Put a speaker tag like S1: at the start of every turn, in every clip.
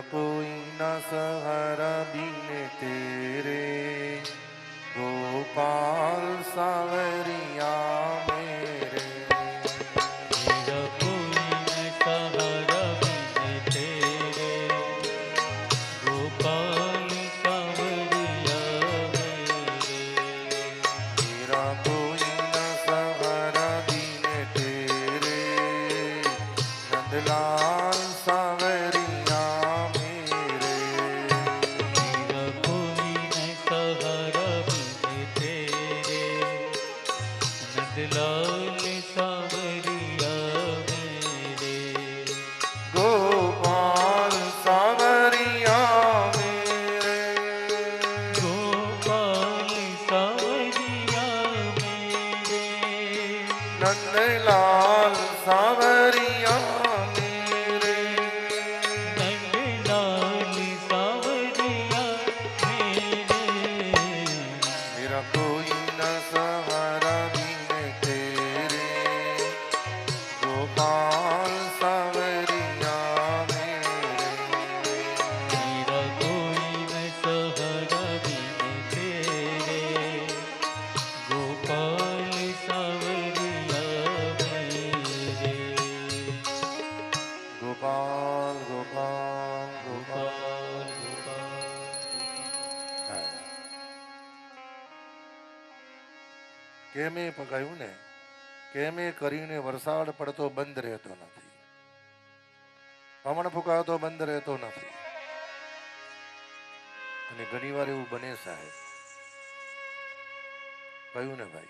S1: कोई न सहारा बिन तेरे गोपाल सावरिया मेरे
S2: मेरा कोई न सहारा बिन तेरे गोपाल सावरिया मेरे
S1: मेरा कोई न सहारा बिन तेरे नंदलाल
S2: નંદલાલ સાવરિયા મેરે ગોપાલ સાવરિયા મેરે
S1: ગોપાલ સાવરિયા
S2: મેરે નંદલાલ
S1: સાવરિયા કેમે કહ્યું ને? કેમે કરીને વરસાદ પડતો બંધ રહેતો નથી. પવન ફૂંકાતો બંધ રહેતો નથી. અને ઘણી વાર એવું બને સાહેબ. કહ્યું ને ભાઈ,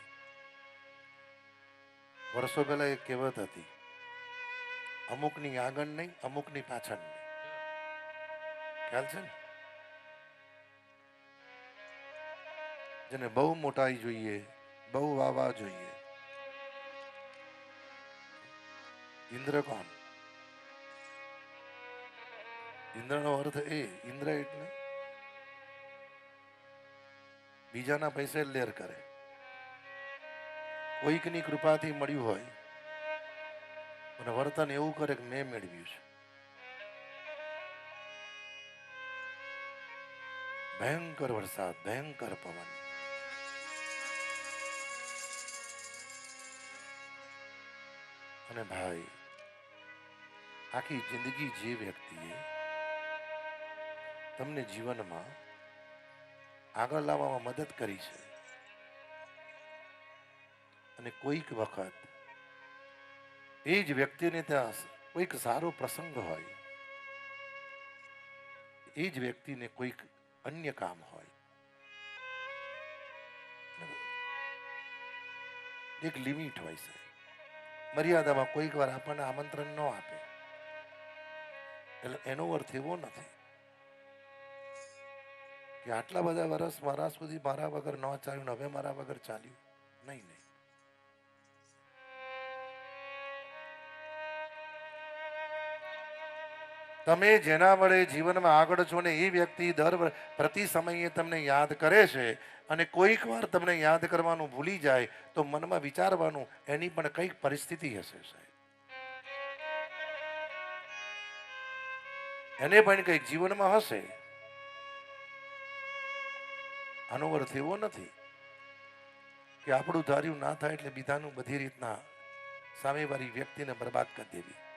S1: વર્ષો પહેલા એક કહેવત હતી, અમુકની આગળ નહીં, અમુકની પાછળ નહીં. ખ્યાલ છે ને? જેને બહુ મોટાઈ જોઈએ બહુ વાવા જોઈએ ઇન્દ્ર કોણ ઇન્દ્રનો અર્થ એ, ઇન્દ્ર એટલે બીજાના પૈસે લેર કરે. કોઈકની કૃપાથી મળ્યું હોય, અને વર્તન એવું કરે કે મેં મેળવ્યું છે. ભયંકર વરસાદ, ભયંકર પવન. અને ભાઈ, આખી જિંદગી જે વ્યક્તિએ તમને જીવનમાં આગળ લાવવામાં મદદ કરી છે અને કોઈક વખત એ જ વ્યક્તિને ત્યાં કોઈક સારો પ્રસંગ હોય, એ જ વ્યક્તિને કોઈક અન્ય કામ હોય. એક લિમિટ હોય છે મર્યાદામાં કોઈક વાર આપણને આમંત્રણ ન આપે. એટલે એનો અર્થ એવો નથી કે આટલા બધા વર્ષ મારા સુધી મારા વગર ન ચાલ્યું હવે મારા વગર ચાલ્યું. નહીં નહીં. તમે જેના વડે જીવનમાં આગળ છો ને એ વ્યક્તિ દર પ્રતિ સમયે તમને યાદ કરે છે અને કોઈક વાર તમને યાદ કરવાનું ભૂલી જાય તો મનમાં વિચારવાનું એની પણ કંઈક પરિસ્થિતિ હશે એને પણ કંઈક જીવનમાં હશે. આનો એવો નથી કે આપણું ધાર્યું ના થાય એટલે બીજાનું બધી રીતના સામેવાળી વ્યક્તિને બરબાદ કરી દેવી.